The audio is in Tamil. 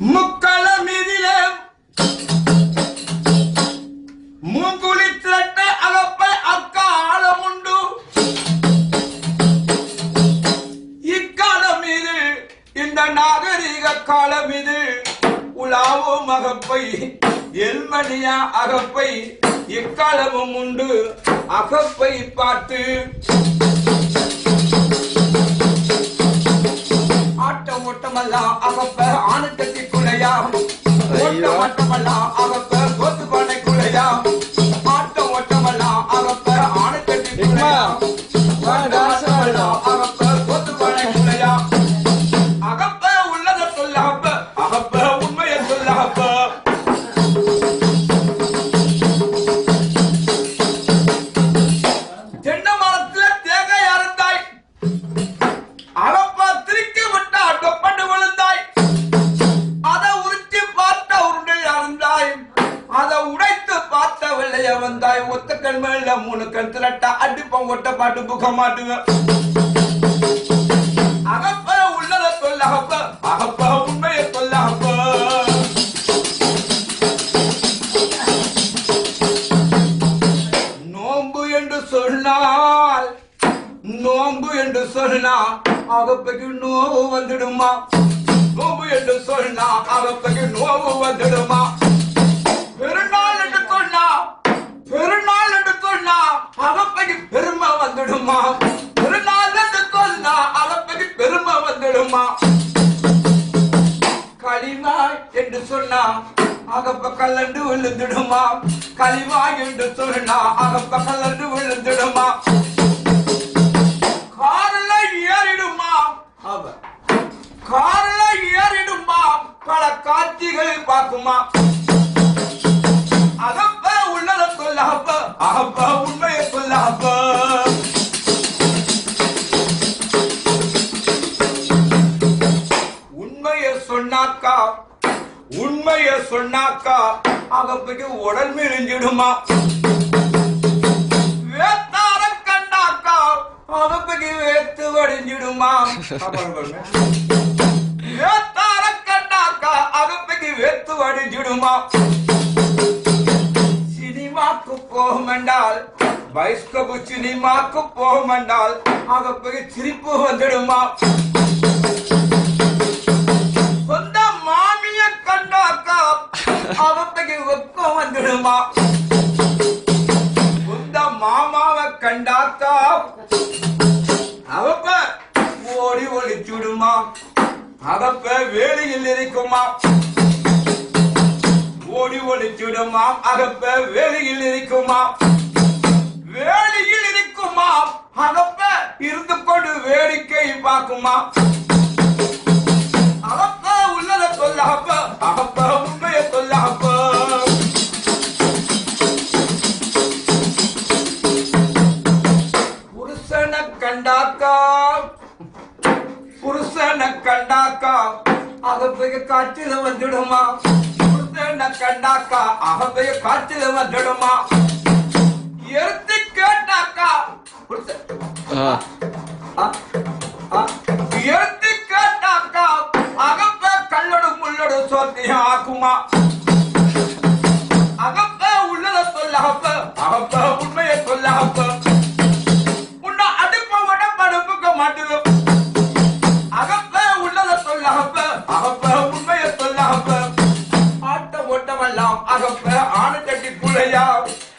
முக்களமிதிலே மூங்குழி திரட்ட அகப்ப அக்காலமுண்டு. இக்காலம் இது இந்த நாகரிக காலம் இது உலாவும் அகப்பை எல்மணியா அகப்பை இக்காலமும் உண்டு. அகப்பை பார்த்து ஓட்டம் ஓட்டமெல்லாம் அகப்ப கோத்து பானை குலையா வந்தாய் ஒத்த கண் மேல மூணு கண் திரட்டா அடிப்பம் ஒட்ட பாட்டு புக மாட்டுவேன் அகப்ப உள்ளத சொல்ல அகப்ப. அகப்ப உண்மைய சொல்ல அகப்ப. நோம்பு என்று சொன்னால் நோம்பு என்று சொன்னா அகப்பைக்கு நோவு வந்துடுமா? நோம்பு என்று சொன்னா அகப்பைக்கு நோவு வந்துடுமா? பெருமை வந்துடுமா பெருநாள் என்று சொன்னா அகப்பைக்கு பெருமை வந்துடுமா? களிமா என்று சொன்னா அகப்ப கல்லண்டு விழுந்துடுமா? களிமா என்று சொன்னா அகப்ப கல்லண்டு விழுந்துடுமா? உண்மையை சொன்னாக்கா அகப்பைக்கு உடல் மிழிஞ்சிடுமா வேத்தார கண்டாக்கா அகப்பைக்கு வேத்து வடிஞ்சிடுமா? வேத்தார கண்டாக்கா அகப்பைக்கு வேத்து வடிஞ்சிடுமா? சினிமாக்கு போகமென்றால் பைஸ்கோப்பு சினிமாக்கு போகமென்றால் அகப்பைக்கு சிரிப்பு வந்துடுமா? மாமாவை கண்டாத்தா? அவப்ப ஓடி ஒளிச்சுடுமா? அவப்ப வேலையில் இருக்குமா? ஓடி ஒளிச்சுடுமா? அகப்ப வேலையில் இருக்குமா? வேலையில் இருக்குமா? அகப்ப இருந்து கொண்டு வேடிக்கை பார்க்குமா? கண்டாக்கா புருஷனை கண்டாக்கா அகப்பைய காற்றில வந்துடுமா? புருஷனை கண்டாக்கா அகப்பைய காற்றில வந்துடுமா? எடுத்து கேட்டாக்கா. எடுத்து கேட்டாக்கா அகப்ப கல்லோடு முள்ளோடு சோத்தி ஆக்குமா out.